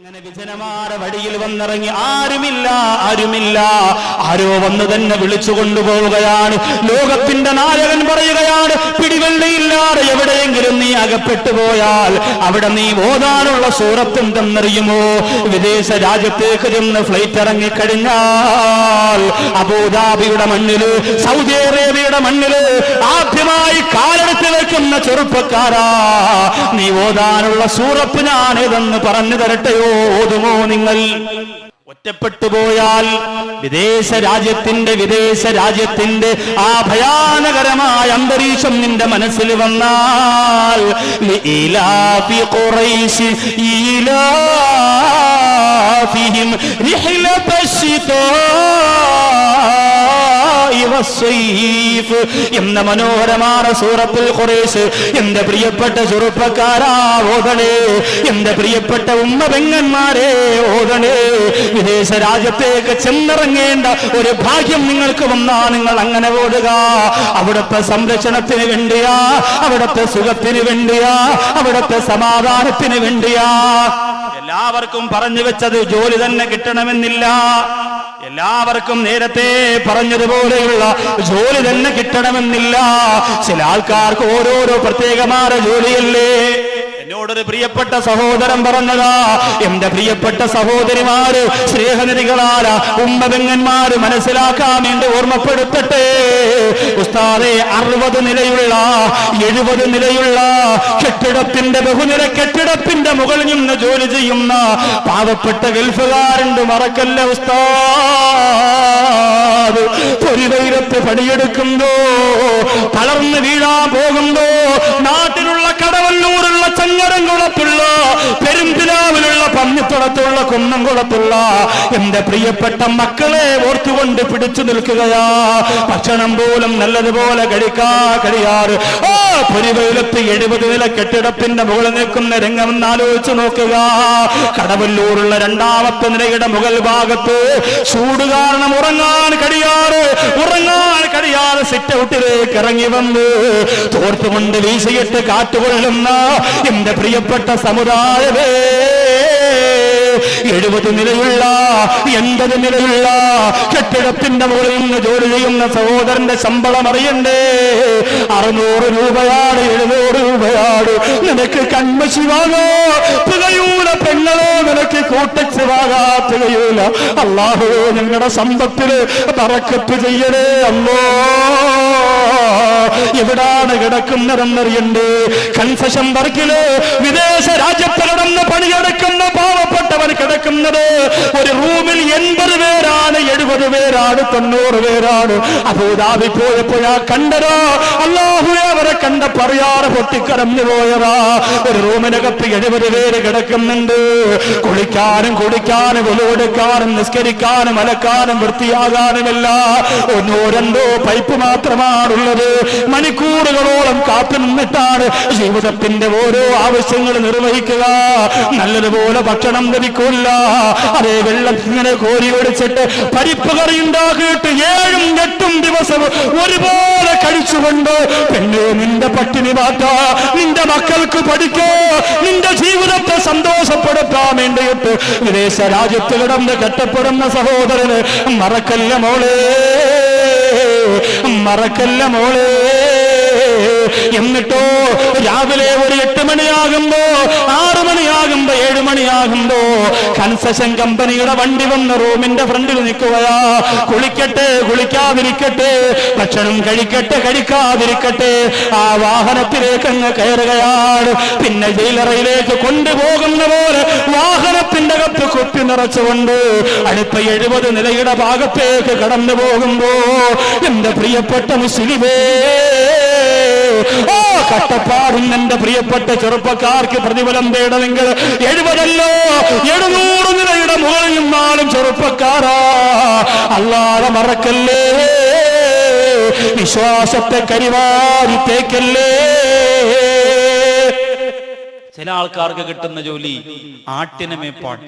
അങ്ങനെ വിജനമാര വഴിയിൽ വന്നിറങ്ങി ആരുമില്ല ആരുമില്ല. ആരോ വന്ന് തന്നെ വിളിച്ചു കൊണ്ടുപോവുകയാണ്. ലോകത്തിന്റെ നായകൻ പറയുകയാണ് പിടിവെള്ളിയില്ലാതെ എവിടെയെങ്കിലും നീ അകപ്പെട്ടു പോയാൽ അവിടെ നീ ഓതാനുള്ള സൂറത്തുണ്ടെന്നറിയുമോ? വിദേശ രാജ്യത്തേക്ക് ചെന്ന് ഫ്ലൈറ്റ് ഇറങ്ങിക്കഴിഞ്ഞാൽ അബുദാബിയുടെ മണ്ണിൽ സൗദി അറേബ്യയുടെ മണ്ണിൽ ആദ്യമായി കാലെടുത്ത് വെക്കുന്ന ചെറുപ്പക്കാരാ. നീ ഓതാനുള്ള സൂറപ്പ് ഞാൻ ഇതെന്ന് പറഞ്ഞു തരട്ടെയോ? ഓതുമോ നിങ്ങൾ? ഒറ്റപ്പെട്ടു പോയാൽ വിദേശ രാജ്യത്തിന്റെ വിദേശ രാജ്യത്തിന്റെ ആ ഭയാനകരമായ അന്തരീക്ഷം നിന്റെ മനസ്സിൽ വന്നാൽ ഈലാ എന്ന മനോഹരമായ സൂറത്തിൽ കുറേശ് എന്റെ പ്രിയപ്പെട്ട ചെറുപ്പക്കാരാ ഓതണേ. എന്റെ പ്രിയപ്പെട്ട ഉമ്മ പെങ്ങന്മാരെ ഓതണേ. വിദേശ രാജ്യത്തേക്ക് ചെന്നിറങ്ങേണ്ട ഒരു ഭാഗ്യം നിങ്ങൾക്ക് വന്നാ നിങ്ങൾ അങ്ങനെ ഓടുക. അവിടുത്തെ സംരക്ഷണത്തിന് വേണ്ടിയാ അവിടുത്തെ സുഖത്തിന് വേണ്ടിയാ അവിടുത്തെ സമാധാനത്തിന് വേണ്ടിയാ. എല്ലാവർക്കും പറഞ്ഞു വെച്ചത് ജോലി തന്നെ കിട്ടണമെന്നില്ല. എല്ലാവർക്കും നേരത്തെ പറഞ്ഞതുപോലെയുള്ള ജോലി തന്നെ കിട്ടണമെന്നില്ല. ചില ആൾക്കാർക്ക് ഓരോരോ പ്രത്യേകമായ ജോലിയല്ലേ? എന്നോടൊരു പ്രിയപ്പെട്ട സഹോദരൻ പറഞ്ഞതാ എന്റെ പ്രിയപ്പെട്ട സഹോദരിമാര് സ്നേഹനിധികളാല ഉമ്മബെങ്ങന്മാര് മനസ്സിലാക്കാൻ വേണ്ടി ഓർമ്മപ്പെടുത്തട്ടെ. ഉസ്താദെ അറുപത് നിലയുള്ള എഴുപത് നിലയുള്ള കെട്ടിടത്തിന്റെ ബഹുനില കെട്ടിടത്തിന്റെ മുകളിൽ നിന്ന് ജോലി ചെയ്യുന്ന പാവപ്പെട്ട ഗൾഫുകാരുണ്ട് മറക്കല്ല ഉസ്താദ്? പൊരിവൈരത്ത് പണിയെടുക്കുമ്പോ തളർന്ന് വീഴാൻ പോകുമ്പോ നാട്ടിലുള്ള കടവല്ലൂരുള്ള ചങ്ങരംകുളത്തുള്ള പെരുമ്പിലാവിലുള്ള പന്നിത്തുളത്തുള്ള കുന്നംകുളത്തുള്ള എന്റെ പ്രിയപ്പെട്ട മക്കളെ ഓർത്തുകൊണ്ട് പിടിച്ചു നിൽക്കുകയാ. ഭക്ഷണം പോലും നല്ലതുപോലെ കഴിക്കാ കഴിയാറ്. ഓ പുരിവയിലത്ത് എഴുപത് നില കെട്ടിടത്തിന്റെ മുകളിൽ നിൽക്കുന്ന രംഗം ആലോചിച്ചു നോക്കുക. കടവല്ലൂരുള്ള രണ്ടാമത്തെ നിലയുടെ മുകൾ ഭാഗത്ത് ചൂട് കാരണം ഉറങ്ങാൻ കഴിയാറ് ഉറങ്ങാൻ കഴിയാതെ സിറ്റ് ഔട്ടിലേക്ക് ഇറങ്ങി വന്ന്. തോർത്തുകൊണ്ട് വീശിയിട്ട് കാറ്റുകൊള്ളുന്ന എന്റെ പ്രിയപ്പെട്ട സമുദായമേ. എഴുപത് നിലയുള്ള എൺപത് നിലയുള്ള കെട്ടിടത്തിന്റെ മുകളിൽ നിന്ന് ജോലി ചെയ്യുന്ന സഹോദരന്റെ ശമ്പളം അറിയണ്ടേ? അറുന്നൂറ് രൂപയാണ് എഴുന്നൂറ് രൂപയാണ്. നിനക്ക് കൺമശി വാങ്ങോ തികയൂല പെങ്ങളോ നിനക്ക് കൂട്ടച്ച് വാങ്ങാ തികയൂല. നിങ്ങളുടെ സമ്പത്തിൽ പറക്കത്ത് ചെയ്യണേ അല്ലോ എവിടാണ് കിടക്കുന്നതെന്നറിയണ്ടേ? കൺഫഷൻ വർക്കിൽ വിദേശ രാജ്യത്ത് കിടന്ന് പണിയെടുക്കുന്ന കിടക്കുന്നത് ഒരു റൂമിൽ എൺപത് എഴുപത് പേരാണ് തൊണ്ണൂറ് പേരാണ്. അബൂദാബി പോയപ്പോഴാ കണ്ടരോ അള്ളാഹു അവരെ കണ്ട പറയാറ് പൊട്ടിക്കറഞ്ഞു പോയതാ. ഒരു റൂമിനകത്ത് എഴുപത് പേര് കിടക്കുന്നുണ്ട്. കുളിക്കാനും കുടിക്കാനും വിലവെടുക്കാനും നിസ്കരിക്കാനും അലക്കാനും വൃത്തിയാകാനുമില്ല. ഒന്നോ രണ്ടോ പൈപ്പ് മാത്രമാണുള്ളത്. മണിക്കൂറുകളോളം കാത്തു നിന്നിട്ടാണ് ജീവിതത്തിന്റെ ഓരോ ആവശ്യങ്ങൾ നിർവഹിക്കുക. നല്ലതുപോലെ ഭക്ഷണം ലഭിക്കില്ല. അതേ വെള്ളത്തിനെ കോരി ഒടിച്ചിട്ട് പരിപ്പ് കറി ഉണ്ടാക്കിയിട്ട് ഏഴും എട്ടും ദിവസം ഒരുപോലെ കഴിച്ചുകൊണ്ട് പെണ്ണെ നിന്റെ പട്ടിണി മാറ്റാ. നിന്റെ മക്കൾക്ക് പഠിക്കോ. നിന്റെ ജീവിതത്തെ സന്തോഷപ്പെടുത്താൻ വേണ്ടിയിട്ട് വിദേശ രാജ്യത്ത് കിടന്ന് കെട്ടപ്പെടുന്ന സഹോദരന് മറക്കല്ല മോളേ. മറക്കല്ല മോളേ. എന്നിട്ടോ രാവിലെ ഒരു എട്ട് മണിയാകുമ്പോ ആറു മണിയാകുമ്പോ ഏഴ് മണിയാകുമ്പോ കൺസെഷൻ കമ്പനിയുടെ വണ്ടി വന്ന് റൂമിന്റെ ഫ്രണ്ടിൽ നിൽക്കുകയാ. കുളിക്കട്ടെ കുളിക്കാതിരിക്കട്ടെ ഭക്ഷണം കഴിക്കട്ടെ കഴിക്കാതിരിക്കട്ടെ. ആ വാഹനത്തിലേക്ക് അങ്ങ് കയറുകയാണ്. പിന്നെ ജയിലറയിലേക്ക് കൊണ്ടുപോകുന്ന പോലെ വാഹനത്തിന്റെ കത്ത് കുത്തി നിറച്ചുകൊണ്ട് അടുത്ത എഴുപത് നിലയുടെ ഭാഗത്തേക്ക് കടന്നു പോകുമ്പോ എന്റെ പ്രിയപ്പെട്ട മുസ്ലിമേ ഓ കഷ്ടപ്പാടും എന്റെ പ്രിയപ്പെട്ട ചെറുപ്പക്കാർക്ക് പ്രതിഫലം തേടുമെങ്കിൽ എഴുപതല്ലോ എഴുന്നൂറ് നിലയുടെ മുകളിൽ നിന്നാലും ചെറുപ്പക്കാരാ. അല്ലാതെ മറക്കല്ലേ? വിശ്വാസത്തെ കരിവാരി തേക്കല്ലേ? ചില ആൾക്കാർക്ക് കിട്ടുന്ന ജോലി ആട്ടിനമേ പാട്ട്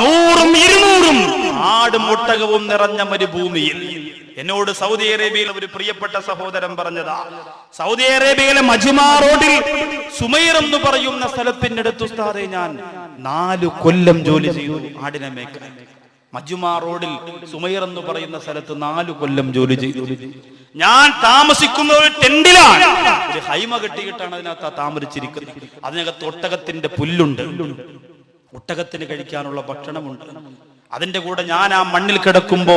നൂറും ഇരുന്നൂറും ആടും മുട്ടകവും നിറഞ്ഞ മരുഭൂമിയിൽ. എന്നോട് സൗദി അറേബ്യയിൽ ഒരു പ്രിയപ്പെട്ട സഹോദരൻ പറഞ്ഞതാ. സൗദി അറേബ്യയിലെ മജുമാ റോഡിൽ സുമൈർ എന്ന് പറയുന്ന സ്ഥലത്തിന്റെ അടുത്ത് ഉസ്താദെ ഞാൻ നാലു കൊല്ലം ജോലി ചെയ്തു ആടിനെ മേക്കാൻ. മജുമാ റോഡിൽ സുമൈർ എന്ന് പറയുന്ന സ്ഥലത്ത് നാലു കൊല്ലം ജോലി ചെയ്തു. ഞാൻ താമസിക്കുന്ന ഒരു ടെന്റിലാണ് ഒരു ഹൈമ കെട്ടിയിട്ടാണ് അതിനകത്ത് താമരിച്ചിരിക്കുന്നത്. അതിനകത്ത് ഒട്ടകത്തിന്റെ പുല്ലുണ്ട്. ഒട്ടകത്തിന് കഴിക്കാനുള്ള ഭക്ഷണമുണ്ട്. അതിന്റെ കൂടെ ഞാൻ ആ മണ്ണിൽ കിടക്കുമ്പോ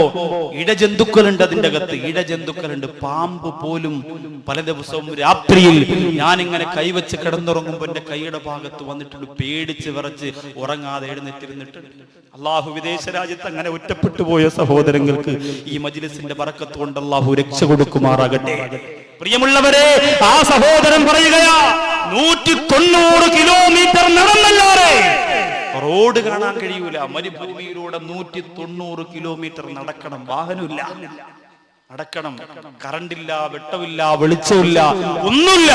ഇടജന്തുക്കളുണ്ട് അതിന്റെ അകത്ത്. ഇടജന്തുക്കളുണ്ട്. പാമ്പ് പോലും പല ദിവസവും രാത്രിയിൽ ഞാൻ ഇങ്ങനെ കൈവച്ച് കിടന്നുറങ്ങുമ്പോ എന്റെ കൈയുടെ ഭാഗത്ത് വന്നിട്ടുണ്ട്. പേടിച്ച് വിറച്ച് ഉറങ്ങാതെ എഴുന്നേറ്റിരുന്നിട്ടുണ്ട് അള്ളാഹു വിദേശ രാജ്യത്ത് അങ്ങനെ ഒറ്റപ്പെട്ടു പോയ സഹോദരങ്ങൾക്ക് ഈ മജിലിസിന്റെ പറക്കത്ത് കൊണ്ട് അള്ളാഹു രക്ഷ കൊടുക്കുമാറാകട്ടെ. പ്രിയമുള്ളവരെ ആ സഹോദരൻ പറയുകയാ നൂറ്റി തൊണ്ണൂറ് കിലോമീറ്റർ നടന്നല്ലാതെ റോഡ് കാണാൻ കഴിയൂല. മരുഭൂമിയിലൂടെ നൂറ്റി തൊണ്ണൂറ് കിലോമീറ്റർ നടക്കണം. വാഹനമില്ല. നടക്കണം. കറണ്ടില്ല വെട്ടമില്ല വെളിച്ചമില്ല ഒന്നുമില്ല.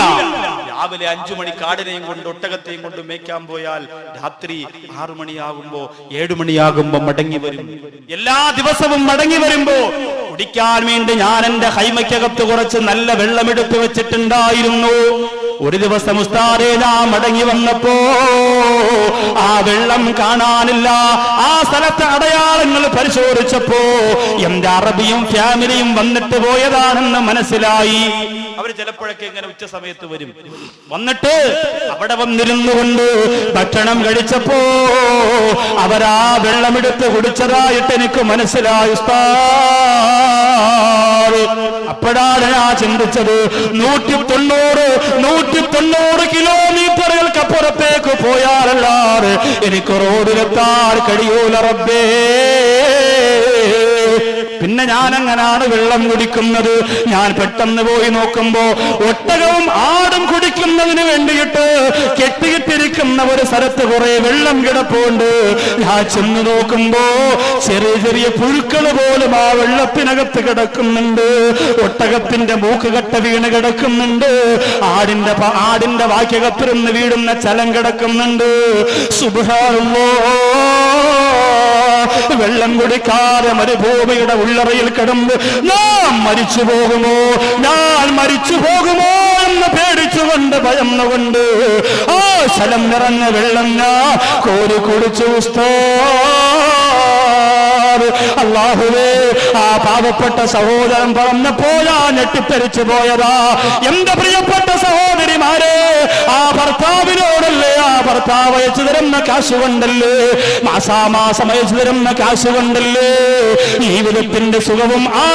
രാവിലെ അഞ്ചു മണി കാടിനെയും കൊണ്ട് ഒട്ടകത്തെയും കൊണ്ട് മേയ്ക്കാൻ പോയാൽ രാത്രി ആറു മണിയാകുമ്പോ ഏഴു മണിയാകുമ്പോ മടങ്ങി വരും. എല്ലാ ദിവസവും മടങ്ങി വരുമ്പോ കുടിക്കാൻ വേണ്ടി ഞാൻ എന്റെ ഹൈമയ്ക്കകത്ത് കുറച്ച് നല്ല വെള്ളമെടുത്ത് വെച്ചിട്ടുണ്ടായിരുന്നു. ഒരു ദിവസം ഉസ്താദേ ഞാൻ മടങ്ങി വന്നപ്പോ ആ വെള്ളം കാണാനില്ല. ആ സ്ഥലത്തെ അടയാളങ്ങൾ പരിശോധിച്ചപ്പോ എന്റെ അറബിയും ഫാമിലിയും വന്നിട്ട് പോയതാണെന്ന് മനസ്സിലായി. അവർ ചിലപ്പോഴൊക്കെ ഇങ്ങനെ ഉച്ച സമയത്ത് വരും. വന്നിട്ട് അവിടെ വന്നിരുന്നു കൊണ്ട് ഭക്ഷണം കഴിച്ചപ്പോ അവരാ വെള്ളമെടുത്ത് കുടിച്ചതായിട്ട് എനിക്ക് മനസ്സിലായി. അപ്പോഴാണ് ഞാൻ ചിന്തിച്ചത് നൂറ്റി തൊണ്ണൂറ് നൂറ്റി തൊണ്ണൂറ് കിലോമീറ്ററുകൾക്ക് അപ്പുറത്തേക്ക് പോയാലല്ലാതെ എനിക്ക് റോഡിലെത്താൻ കഴിയൂല റബ്ബേ പിന്നെ ഞാൻ അങ്ങനാണ് വെള്ളം കുടിക്കുന്നത്. ഞാൻ പെട്ടെന്ന് പോയി നോക്കുമ്പോ ഒട്ടകവും ആടും കുടിക്കുന്നതിന് വേണ്ടിയിട്ട് കെട്ടിയിട്ടിരിക്കുന്ന ഒരു സ്ഥലത്ത് കുറെ വെള്ളം കിടപ്പുണ്ട്. ഞാൻ ചെന്ന് നോക്കുമ്പോ ചെറിയ ചെറിയ പുഴുക്കൾ പോലും ആ വെള്ളത്തിനകത്ത് കിടക്കുന്നുണ്ട്. ഒട്ടകത്തിന്റെ മൂക്കുകട്ട വീണ് കിടക്കുന്നുണ്ട്. ആടിന്റെ ആടിന്റെ വാക്യകത്തിരുന്ന് വീടുന്ന ചലം കിടക്കുന്നുണ്ട്. വെള്ളം കുടിക്കാതെ മരുഭൂമിയുടെ ഉള്ളറയിൽ കിടന്ന് ഞാൻ മരിച്ചു പോകുമോ? ഞാൻ മരിച്ചു പോകുമോ എന്ന് പേടിച്ചുകൊണ്ട് ഭയന്നുകൊണ്ട് ആ ശലം നിറഞ്ഞ വെള്ളം ഞാൻ കോരി കുടിച്ചു ഉസ്താദ്. അള്ളാഹുവേ ആ പാവപ്പെട്ട സഹോദരൻ പറഞ്ഞപ്പോഴാ ഞെട്ടിത്തെരിച്ചു പോയതാ എന്റെ പ്രിയപ്പെട്ട സഹോദരിമാരെ ആ ഭർത്താവിനോടല്ലേ ആ ഭർത്താവ് അയച്ചു തരുന്ന കാശ് കൊണ്ടല്ലേ മാസാമാസം അയച്ചു തരുന്ന കാശ് കൊണ്ടല്ലേ ജീവിതത്തിന്റെ സുഖവും ആ